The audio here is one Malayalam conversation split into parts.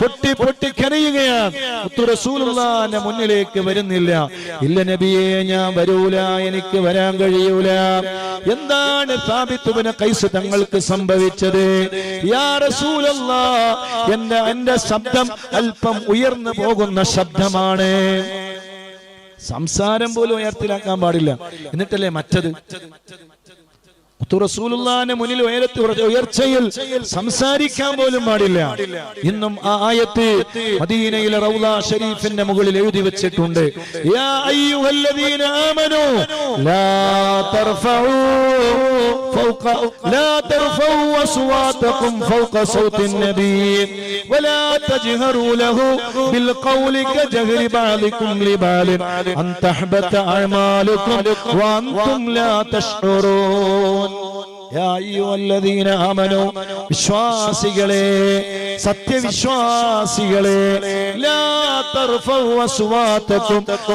പൊട്ടി പൊട്ടി കരയുകയാണ്. മുന്നിലേക്ക് വരുന്നില്ല. ഇല്ല നബിയെ ഞാൻ വരൂല എനിക്ക് വരാൻ കഴിയൂല. എന്താണ് സാബിത്തുബിന് കൈസ് തങ്ങൾക്ക് സംഭവിച്ചത്? എന്റെ എന്റെ ശബ്ദം അല്പം ഉയർന്നു പോകുന്ന ശബ്ദമാണ്. സംസാരം പോലും ഉയർത്തിലാക്കാൻ പാടില്ല. എന്നിട്ടല്ലേ മറ്റത്? മുത്തു റസൂലുള്ളാഹിന്റെ മുന്നിൽ ഉയരത്തി ഉയർച്ചയിൽ സംസാരിക്കാൻ പോലും പാടില്ല ഇന്നും ആ ആയത്ത് മദീനയിലെ റൗള ഷരീഫിന്റെ മുകളിൽ എഴുതി വെച്ചിട്ടുണ്ട് യാ അയ്യുഹല്ലദീന ആമനൂ ലാ തർഫഉ ഫൗക ലാ തർഫഉ അസ്വാതകും ഫൗക സൗത്തി النبي ولا تجهروا له بالقول كجهر بعضكم لبعض أن تحبط أعمالكم وأنتم لا تشعرون യാ അയ്യുഹല്ലദീന ആമനൂ വിശ്വാസികളെ സത്യവിശ്വാസികളെ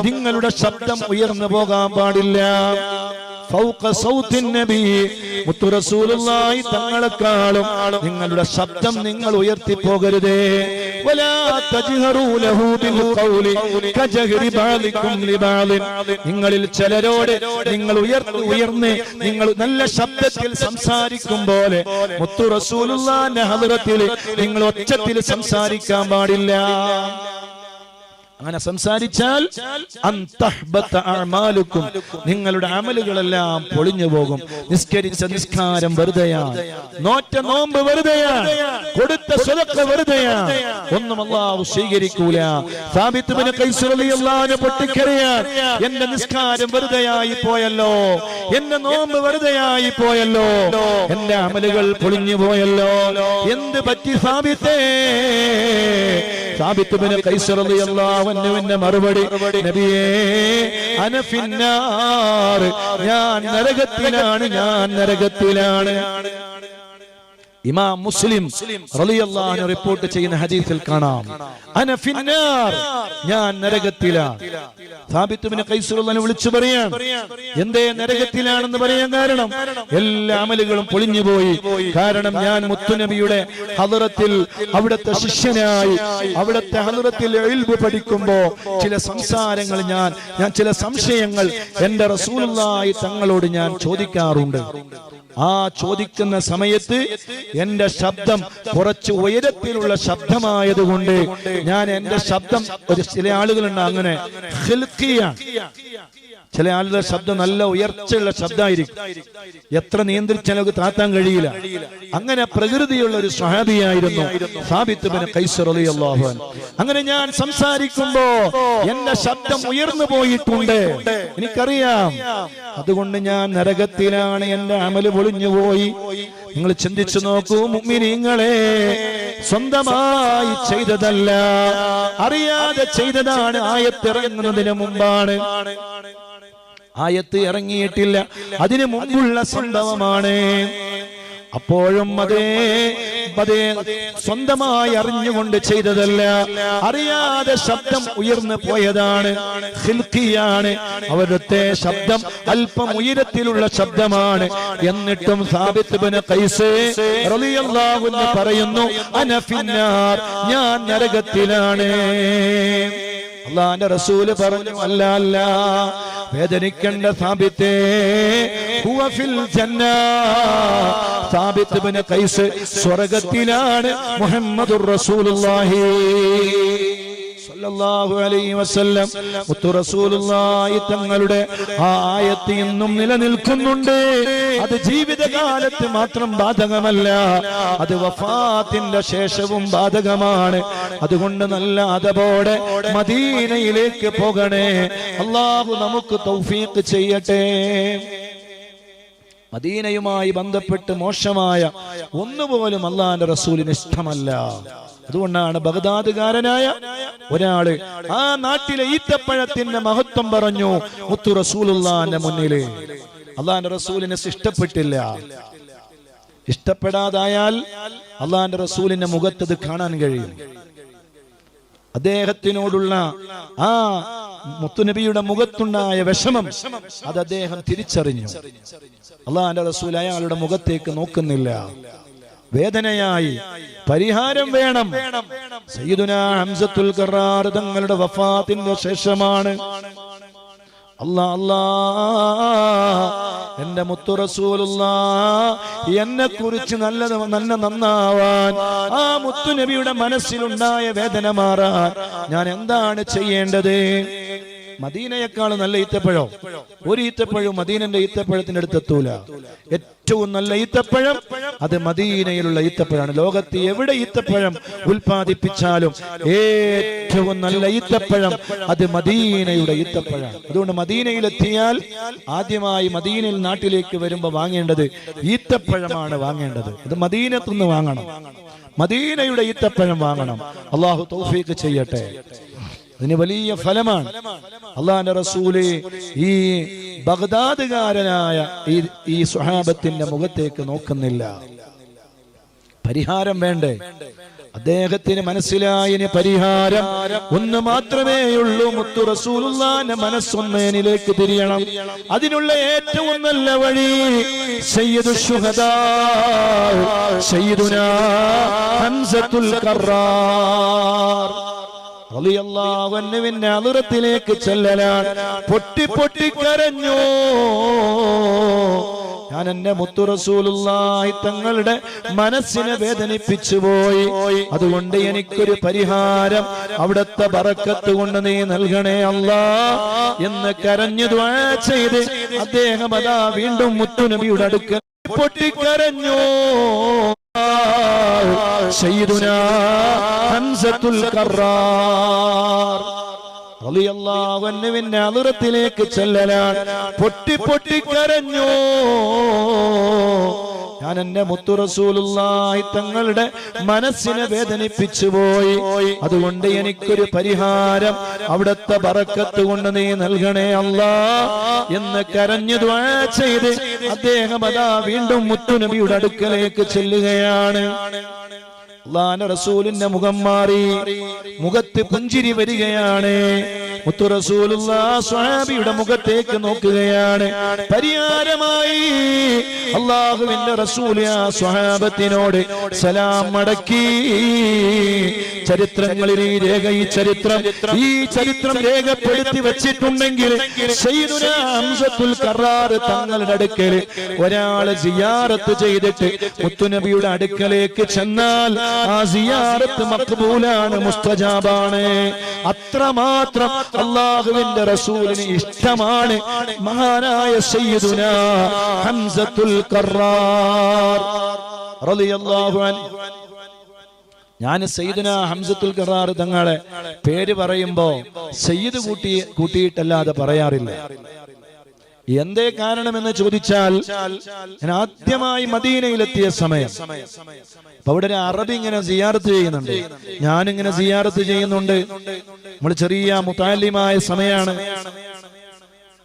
നിങ്ങളുടെ ശബ്ദം ഉയർന്നു പോകാൻ പാടില്ല. തങ്ങളെക്കാളും നിങ്ങളുടെ ശബ്ദം നിങ്ങൾ ഉയർത്തി പോകരുതേ നിങ്ങളിൽ ചിലരോട് നിങ്ങൾ ഉയർന്ന് ഉയർന്ന് നിങ്ങൾ നല്ല ശബ്ദത്തിൽ സംസാരിക്കും പോലെ മുത്തു റസൂലുള്ളാഹിന്റെ ഹദ്റത്തിൽ നിങ്ങൾ ഒച്ചത്തിൽ സംസാരിക്കാൻ പാടില്ല. അങ്ങനെ സംസാരിച്ചാൽ നിങ്ങളുടെ അമലുകളെല്ലാം പൊളിഞ്ഞു പോകും. നിസ്കരിച്ച നിസ്കാരം വെറുതെയാണ്. നോറ്റ നോമ്പ് വെറുതെയാണ്. കൊടുത്ത സ്വതക്ക വെറുതെയാണ്. ഒന്നും അള്ളാഹു സ്വീകരിക്കൂല. ഖൈസ് റളിയല്ലാഹു പൊട്ടിക്കരയാൻ എന്റെ നിസ്കാരം വെറുതെയായി പോയല്ലോ. എന്റെ നോമ്പ് വെറുതെയായി പോയല്ലോ. എന്റെ അമലുകൾ പൊളിഞ്ഞു പോയല്ലോ. എന്ത് പറ്റി സാബിത്തേ? സാബിത്ത് ബിൻ ഖൈസ് മറുപടി. നബിയേ അനഫിന്നാർ ഞാൻ നരകത്തിലാണ് ഞാൻ നരകത്തിലാണ്. ഇമാം മുസ്ലിം റളിയല്ലാഹു റിപ്പോർട്ട് ചെയ്യുന്ന ഹദീസിൽ കാണാം. അന ഫിന്നാർ ഞാൻ നരകത്തിലാണ് സാബിത്ത് ബിൻ ഖൈസ് റളിയല്ലാഹു വിളിച്ചു പറയാൻ എന്തേ നരകത്തിലാണെന്ന് പറയാൻ കാരണം? എല്ലാ അമലുകളും പൊളിഞ്ഞു പോയി. കാരണം ഞാൻ മുത്തുനബിയുടെ ഹദറത്തിൽ അവിടുത്തെ ശിഷ്യനായി അവിടുത്തെ ഹദറത്തിൽ ഇൽമു പഠിക്കുമ്പോൾ ചില സംസാരങ്ങൾ ഞാൻ ഞാൻ ചില സംശയങ്ങൾ എന്റെ റസൂലുള്ളാഹി തങ്ങളോട് ഞാൻ ചോദിക്കാറുണ്ട്. ആ ചോദിക്കുന്ന സമയത്ത് എന്റെ ശബ്ദം കുറച്ച് ഉയരത്തിലുള്ള ശബ്ദമായതുകൊണ്ട് ഞാൻ എന്റെ ശബ്ദം ഒരു ചില ആളുകളുണ്ട് അങ്ങനെ. ചില ആളുടെ ശബ്ദം നല്ല ഉയർച്ചയുള്ള ശബ്ദമായിരിക്കും എത്ര നിയന്ത്രിച്ചാൽ നമുക്ക് താത്താൻ കഴിയില്ല. അങ്ങനെ പ്രകൃതിയുള്ള ഒരു അൻഹു. അങ്ങനെ ഞാൻ സംസാരിക്കുമ്പോ എന്റെ ശബ്ദം ഉയർന്നു പോയിട്ടുണ്ട്. എനിക്കറിയാം. അതുകൊണ്ട് ഞാൻ നരകത്തിലാണ് എന്റെ അമൽ പൊളിഞ്ഞു പോയി. നിങ്ങൾ ചിന്തിച്ചു നോക്കൂ മുഅ്മിനീങ്ങളെ സ്വന്തമായി ചെയ്തതല്ല. അറിയാതെ ചെയ്തതാണ് ആയത്തിറങ്ങുന്നതിന് മുമ്പാണ്. ആയത്ത് ഇറങ്ങിയിട്ടില്ല. അതിനു മുമ്പുള്ള സംഭവമാണ്. അപ്പോഴും അതേ അതേ സ്വന്തമായി അറിഞ്ഞുകൊണ്ട് ചെയ്തതല്ല. അറിയാതെ ശബ്ദം ഉയർന്നു പോയതാണ്. ഹിൽക്കിയാണ്. അവരുടെ ശബ്ദം അല്പം ഉയരത്തിലുള്ള ശബ്ദമാണ്. എന്നിട്ടും പറയുന്നു അനഫിന്നാർ ഞാൻ നരകത്തിലാണ്. അള്ളാന്റെ റസൂൽ പറഞ്ഞു അല്ല അല്ല വേദനിക്കേണ്ട സാബിത്തേ സാബിത്ത് ബിൻ ഖൈസ് സ്വർഗത്തിലാണ് മുഹമ്മദുർ റസൂലുള്ളാഹി. സല്ലല്ലാഹു അലൈഹി വസല്ലം. മുത്തു റസൂലുള്ളാഹി തങ്ങളുടെ ആ ആയത്ത് ഇന്നും നിലനിൽക്കുന്നുണ്ട്. അത് ജീവിതകാലത്ത് മാത്രം ബാധകമല്ല. അത് വഫാത്തിന്റെ ശേഷവും ബാധകമാണ്. അതുകൊണ്ട് നല്ല അതപോടെ മദീനയിലേക്ക് പോകണേ. അള്ളാഹു നമുക്ക് തൗഫീഖ് ചെയ്യട്ടെ. മദീനയുമായി ബന്ധപ്പെട്ട് മോശമായ ഒന്നുപോലും അള്ളാന്റെ റസൂലിന് ഇഷ്ടമല്ല. അതുകൊണ്ടാണ് ബഗദാദുകാരനായ ഒരാൾ ആ നാട്ടിലെ ഈത്തപ്പഴത്തിന്റെ മഹത്വം പറഞ്ഞു. മുത്തു റസൂലുള്ളാന്റെ മുന്നിൽ. അള്ളാന്റെ റസൂലിനെ ഇഷ്ടപ്പെട്ടില്ല. ഇഷ്ടപ്പെടാതായാൽ അള്ളാന്റെ റസൂലിന്റെ മുഖത്തത് കാണാൻ കഴിയും. അദ്ദേഹത്തിനോടുള്ള ആ മുത്തുനബിയുടെ മുഖത്തുണ്ടായ വിഷമം അത് അദ്ദേഹം തിരിച്ചറിഞ്ഞു. അള്ളാന്റെ റസൂൽ അയാളുടെ മുഖത്തേക്ക് നോക്കുന്നില്ല. വേദനയായി പരിഹാരം വേണം. സയ്യിദുന ഹംസത്തുൽ കറാർ തങ്ങളുടെ വഫാത്തിന്റെ ശേഷമാണ്. അല്ലാ അല്ലാ എന്റെ മുത്തു റസൂലുള്ള എന്നെ കുറിച്ച് നല്ലത് നല്ല നന്നാവാൻ ആ മുത്തു നബിയുടെ മനസ്സിലുണ്ടായ വേദന മാറാൻ ഞാൻ എന്താണ് ചെയ്യേണ്ടത്? മദീനയെക്കാൾ നല്ല ഈത്തപ്പഴം. ഒരു ഈത്തപ്പഴം മദീനന്റെ ഈത്തപ്പഴത്തിന്റെ അടുത്തെത്തൂല ഏറ്റവും നല്ല ഈത്തപ്പഴം അത് മദീനയിലുള്ള ഈത്തപ്പഴമാണ് ലോകത്ത് എവിടെ ഈത്തപ്പഴം ഉൽപ്പാദിപ്പിച്ചാലും ഏറ്റവും നല്ല ഈത്തപ്പഴം അത് മദീനയുടെ ഈത്തപ്പഴമാണ് അതുകൊണ്ട് മദീനയിലെത്തിയാൽ ആദ്യമായി മദീനയിൽ നാട്ടിലേക്ക് വരുമ്പോൾ വാങ്ങേണ്ടത് ഈത്തപ്പഴമാണ് വാങ്ങേണ്ടത്. അത് മദീനത്തുനിന്ന് വാങ്ങണം. മദീനയുടെ ഈത്തപ്പഴം വാങ്ങണം. അള്ളാഹു തൗഫീഖ് ചെയ്യട്ടെ. അതിന് വലിയ ഫലമാണ്. അള്ളാന്റെ റസൂൽ ഈ ബഗ്ദാദുകാരനായ ഈ സുഹാബത്തിന്റെ മുഖത്തേക്ക് നോക്കുന്നില്ല. പരിഹാരം വേണ്ടേ? അദ്ദേഹത്തിന് മനസ്സിലായതിന് പരിഹാരം ഒന്ന് മാത്രമേ ഉള്ളൂ. മുത്തു റസൂലുള്ളാന്റെ മനസ്സൊന്നേനിലേക്ക് തിരിയണം. അതിനുള്ള ഏറ്റവും നല്ല വഴി ഹംസത്തുൽ കറാർ റളിയല്ലാഹുവിന്റെ അതിറത്തിലേക്ക് ചെല്ലലാണ്. പൊട്ടി പൊട്ടി കരഞ്ഞു. ഞാൻ എന്റെ മുത്തു റസൂലുള്ളാഹി തങ്ങളുടെ മനസ്സിനെ വേദനിപ്പിച്ചു പോയി. അതുകൊണ്ട് എനിക്കൊരു പരിഹാരം അവിടത്തെ ബറക്കത്ത് കൊണ്ട് നീ നൽകണേ അല്ല എന്ന് കരഞ്ഞു ചെയ്ത് അദ്ദേഹം അതാ വീണ്ടും മുത്തുനബിയുടെ അടുക്കൽ പൊട്ടിക്കരഞ്ഞു സയ്യിദുനാ ഹംസത്തുൽ കറാർ റളിയല്ലാഹുവിന്റെ അതിറത്തിലേക്ക് ചെല്ലലാണ്. പൊട്ടി പൊട്ടി കരഞ്ഞു. ഞാൻ എന്റെ മുത്തു റസൂലുള്ളാഹി തങ്ങളുടെ മനസ്സിനെ വേദനിപ്പിച്ചു പോയി. അതുകൊണ്ട് എനിക്കൊരു പരിഹാരം അവിടുത്തെ ബറക്കത്ത് കൊണ്ട് നീ നൽകണേ അല്ലാ എന്ന് കരഞ്ഞു ചെയ്ത് അദ്ദേഹം അതാ വീണ്ടും മുത്തു നബിയുടെ അടുക്കലേക്ക് ചെല്ലുകയാണ്. അള്ളാന്റെ റസൂലിന്റെ മുഖം മാറി മുഖത്ത് പുഞ്ചിരി വരികയാണ്. മുത്തു റസൂലുള്ള സ്വാബിയുടെ മുഖത്തേക്ക് നോക്കുകയാണ്. പരിഹാരമായി അള്ളാഹുവിന്റെ റസൂലിയാ സ്വഹാബത്തിനോട് സലാം മടക്കി ചരിത്രങ്ങളിൽ ഈ രേഖ ഈ ചരിത്രം ഈ ചരിത്രം രേഖപ്പെടുത്തി വെച്ചിട്ടുണ്ടെങ്കിൽ തങ്ങളുടെ അടുക്കൽ ഒരാൾ സിയാറത്ത് ചെയ്തിട്ട് മുത്തുനബിയുടെ അടുക്കലേക്ക് ചെന്നാൽ ആ സിയാറത്ത് മക്ബൂലാണ് മുസ്തജാബാണ്. അത്രമാത്രം അള്ളാഹുവിന്റെ റസൂലിന് ഇഷ്ടമാണ് മഹാനായ സയ്യിദുന ഹംസത്തുൽ റളിയല്ലാഹു ഞാൻ സയ്യിദുന ഹംസത്തുൽ കറാർ തങ്ങളെ പേര് പറയുമ്പോ സയ്യിദ് കൂട്ടി കൂട്ടിയിട്ടല്ലാതെ പറയാറില്ല. എന്തേ കാരണമെന്ന് ചോദിച്ചാൽ ഞാൻ ആദ്യമായി മദീനയിലെത്തിയ സമയം. അപ്പൊ അവിടെ ഒരു അറബി ഇങ്ങനെ സിയാറത്ത് ചെയ്യുന്നുണ്ട്. ഞാനിങ്ങനെ സിയാറത്ത് ചെയ്യുന്നുണ്ട്. നമ്മൾ ചെറിയ മുത്താലിമായ സമയമാണ്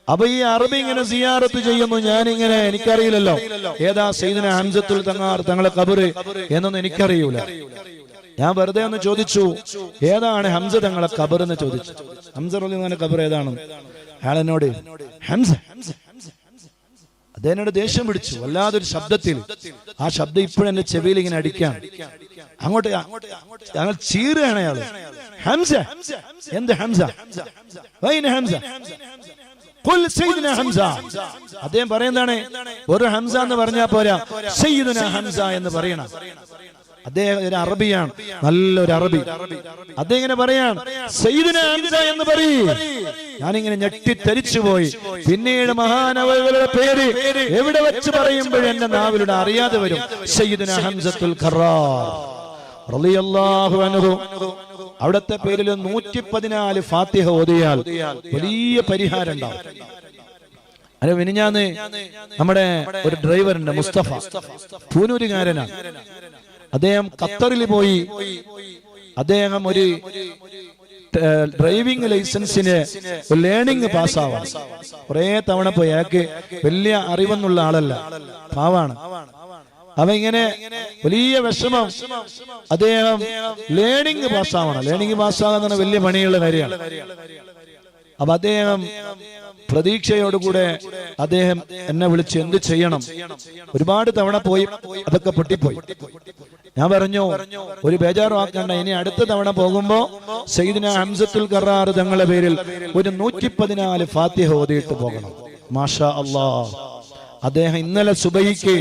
അപ്പൊ ഈ അറബി ഇങ്ങനെ സിയാറത്ത് ചെയ്യുന്നു. ഞാനിങ്ങനെ എനിക്കറിയില്ലല്ലോ. ഏതാ സൈദിന ഹംസത്തുൽ തങ്ങാർ തങ്ങളെ കബറ് എന്നൊന്നും എനിക്കറിയൂല. ഞാൻ വെറുതെ ഒന്ന് ചോദിച്ചു ഏതാണ് ഹംസ തങ്ങളെ കബർ എന്ന് ചോദിച്ചു. ഹംസ റളിയല്ലാഹു കബർ ഏതാണ്? അയാളെന്നോട് ഹംസ അദ്ദേഹനോട് ദേഷ്യം പിടിച്ചു. വല്ലാതൊരു ശബ്ദത്തിൽ. ആ ശബ്ദം ഇപ്പോഴും എന്റെ ചെവിയിൽ ഇങ്ങനെ അടിക്കാം. അങ്ങോട്ട് ഞങ്ങൾ ചീറുകയാണ് അയാൾ. ഹംസ എന്ത് ഹംസ? ഹംസ. ഹംസ. അദ്ദേഹം പറയുന്നതാണ് ഒരു ഹംസ എന്ന് പറഞ്ഞാൽ പോരാ ഹംസ എന്ന് പറയണം. അദ്ദേഹം ഒരു അറബിയാണ്. നല്ലൊരു അറബി. അദ്ദേഹം ഇങ്ങനെ പറയാണ് എന്ന് പറയും. ഞാനിങ്ങനെ ഞെട്ടിത്തരിച്ചു പോയി പിന്നീട് മഹാനവകളുടെ പേര് എവിടെ വെച്ച് പറയുമ്പോഴും എന്റെ നാവിലൂടെ അറിയാതെ വരും. സയ്യിദിന ഹംസത്തുൽ അവിടത്തെ പേരിൽ നൂറ്റി പതിനാല് ഫാത്തിഹ ഓതിയാൽ വലിയ പരിഹാരം ഉണ്ടാവും. അല്ല മിനിഞ്ഞാന്ന് നമ്മുടെ ഒരു ഡ്രൈവറുണ്ട് മുസ്തഫ. പൂനൂരുകാരനാണ്. അദ്ദേഹം ഖത്തറിൽ പോയി. അദ്ദേഹം ഒരു ഡ്രൈവിംഗ് ലൈസൻസിന് ലേണിംഗ് പാസ്സാവാണ് കുറെ തവണ പോയി. അയാൾക്ക് വലിയ അറിവെന്നുള്ള ആളല്ല. പാവാണ്. അവ ഇങ്ങനെ വലിയ വിഷമം. അദ്ദേഹം ലേണിംഗ് പാസ്സാവണം. ലേണിംഗ് പാസ്സാകുന്ന വലിയ പണിയുള്ള കാര്യമാണ്. അപ്പൊ അദ്ദേഹം പ്രതീക്ഷയോടുകൂടെ അദ്ദേഹം എന്നെ വിളിച്ച് എന്ത് ചെയ്യണം? ഒരുപാട് തവണ പോയി അതൊക്കെ പൊട്ടിപ്പോയി. ഞാൻ പറഞ്ഞു ഒരു ബേജാറാക്കണ്ട ഇനി അടുത്ത തവണ പോകുമ്പോ സെയ്ദിന ഹംസത്തുൽ കറാർ തങ്ങളുടെ പേരിൽ ഒരു നൂറ്റി പതിനാല് ഫാത്തിഹ ഓതിയിട്ട് പോകണം. മാഷാ അല്ലാ അദ്ദേഹം ഇന്നലെ സുബൈക്ക്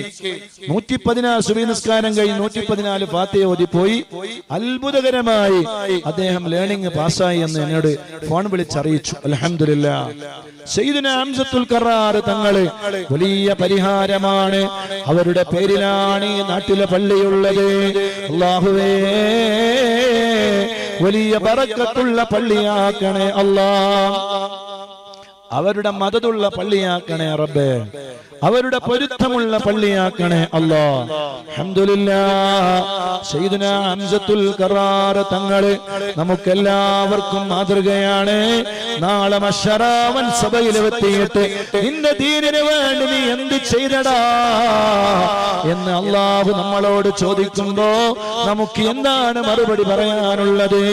നൂറ്റി പതിനാല് സുബൈ നിസ്കാരം കഴിഞ്ഞ് നൂറ്റി പതിനാല് ഫാത്തിഹ ഓതിപ്പോയി പോയി. അത്ഭുതകരമായി അദ്ദേഹം ലേണിംഗ് പാസ്സായി എന്ന് എന്നോട് ഫോൺ വിളിച്ചറിയിച്ചു. അലഹമില്ല കറാർ തങ്ങൾ വലിയ പരിഹാരമാണ്. അവരുടെ പേരിലാണ് ഈ നാട്ടിലെ പള്ളിയുള്ളത്. അള്ളാഹുവേ വലിയ പറക്കത്തുള്ള പള്ളിയാക്കണേ അല്ലാ അവരുടെ മതതുള്ള പള്ളിയാക്കണേ റബ്ബേ. അവരുടെ പൊരുത്തമുള്ള പള്ളിയാക്കണേ അല്ലോ കറാർ തങ്ങൾ നമുക്കെല്ലാവർക്കും മാതൃകയാണ്. നാളെ മഷറാവൻ സഭയിൽ എത്തിയിട്ട് നിന്റെ ദീനിന് വേണ്ടി നീ എന്ത് ചെയ്തടാ എന്ന് അള്ളാഹു നമ്മളോട് ചോദിക്കുമ്പോ നമുക്ക് എന്താണ് മറുപടി പറയാനുള്ളത്?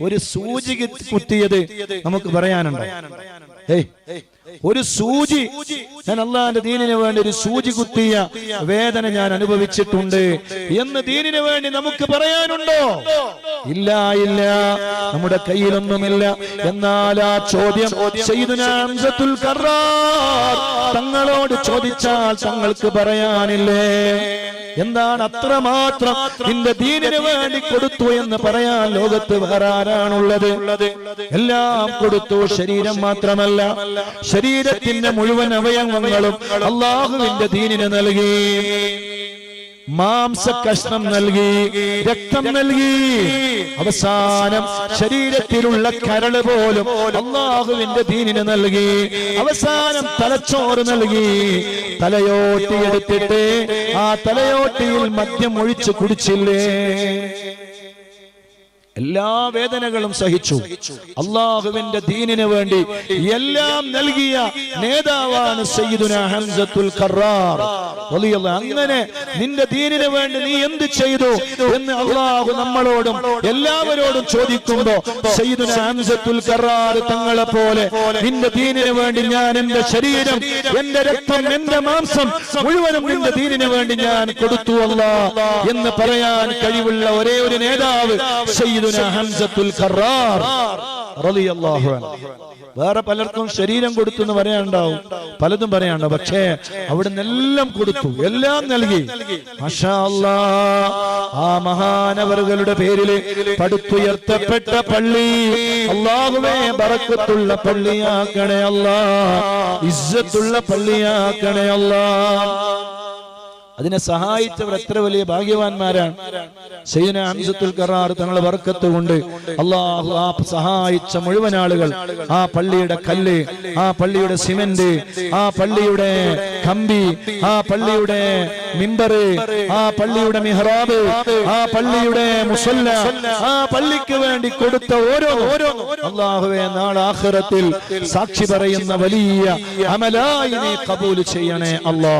ഒരു സൂചി കുത്തിയത് നമുക്ക് പറയാനുണ്ട്. ഒരു സൂചി. ഞാൻ അള്ളാന്റെ ദീനിന് വേണ്ടി ഒരു സൂചി കുത്തിയ വേദന ഞാൻ അനുഭവിച്ചിട്ടുണ്ട് എന്ന് ദീനിന് വേണ്ടി നമുക്ക് പറയാനുണ്ടോ? ഇല്ല ഇല്ല. നമ്മുടെ കയ്യിലൊന്നുമില്ല. എന്നാൽ ആ ചോദ്യം തങ്ങളോട് ചോദിച്ചാൽ തങ്ങൾക്ക് പറയാനില്ലേ? എന്താണ് അത്രമാത്രം നിന്റെ ദീനിന് വേണ്ടി കൊടുത്തു എന്ന് പറയാൻ ലോകത്ത് വേറെ ആരാണുള്ളത് എല്ലാം കൊടുത്തു ശരീരം മാത്രമല്ല ശരീരത്തിന്റെ മുഴുവൻ അവയവങ്ങളും അള്ളാഹുവിന്റെ ദീനിന് നൽകി. മാംസ കഷ്ണം നൽകി രക്തം നൽകി. അവസാനം ശരീരത്തിലുള്ള കരൾ പോലും അള്ളാഹുവിന്റെ ദീനിന് നൽകി. അവസാനം തലച്ചോറ് നൽകി. തലയോട്ടി എടുത്തിട്ട് ആ തലയോട്ടിയിൽ മദ്യം ഒഴിച്ച് കുടിച്ചില്ലേ? എല്ലാ വേദനകളും സഹിച്ചു. അള്ളാഹുവിന്റെ ദീനിനു വേണ്ടി എല്ലാം നൽകിയ നേതാവാണ് ഹംസത്തുൽ അങ്ങനെ നിന്റെ ദീനിനു വേണ്ടി നീ എന്ത് ചെയ്തു എന്ന് അള്ളാഹു നമ്മളോടും എല്ലാവരോടും ചോദിക്കുമ്പോ ഹംസത്തുൽ തങ്ങളെ പോലെ നിന്റെ ദീനിന് വേണ്ടി ഞാൻ എന്റെ ശരീരം എന്റെ രക്തം എന്റെ മാംസം മുഴുവനും നിന്റെ ദീനിനു വേണ്ടി ഞാൻ കൊടുത്തു അല്ല എന്ന് പറയാൻ കഴിവുള്ള ഒരേ ഒരു നേതാവ് സയ്യിദുന വേറെ പലർക്കും ശരീരം കൊടുത്തു എന്ന് പറയാനുണ്ടാവും. പലതും പറയാനുണ്ടാവും. പക്ഷേ അവിടുന്ന് എല്ലാം കൊടുത്തു. എല്ലാം നൽകി. ആ മഹാനവറുകളുടെ പേരിൽ പടുത്തുയർത്തപ്പെട്ട പള്ളി. അള്ളാഹുവേ ബറക്കത്തുള്ള പള്ളിയാക്കണേ അല്ലാ. ഇസ്സത്തുള്ള പള്ളിയാക്കണേ അല്ലാ. അതിനെ സഹായിച്ചവർ എത്ര വലിയ ഭാഗ്യവാന്മാരാണ്. സൈന ഹംസത്തുൽ കറാർ തങ്ങളെ വർക്കത്ത് കൊണ്ട് അള്ളാഹു ആ സഹായിച്ച മുഴുവൻ ആളുകൾ ആ പള്ളിയുടെ കല്ല് ആ പള്ളിയുടെ സിമന്റ് ആ പള്ളിയുടെ കമ്പി ആ പള്ളിയുടെ മിമ്പറ് ആ പള്ളിയുടെ മിഹ്റാബ് ആ പള്ളിയുടെ മുസല്ല ആ പള്ളിക്ക് വേണ്ടി കൊടുത്ത ഓരോ ഓരോ അള്ളാഹുവെ നാളെ ആഖിറത്തിൽ സാക്ഷി പറയുന്ന വലിയ അമലായി നീ കബൂൽ ചെയ്യണേ അല്ലാ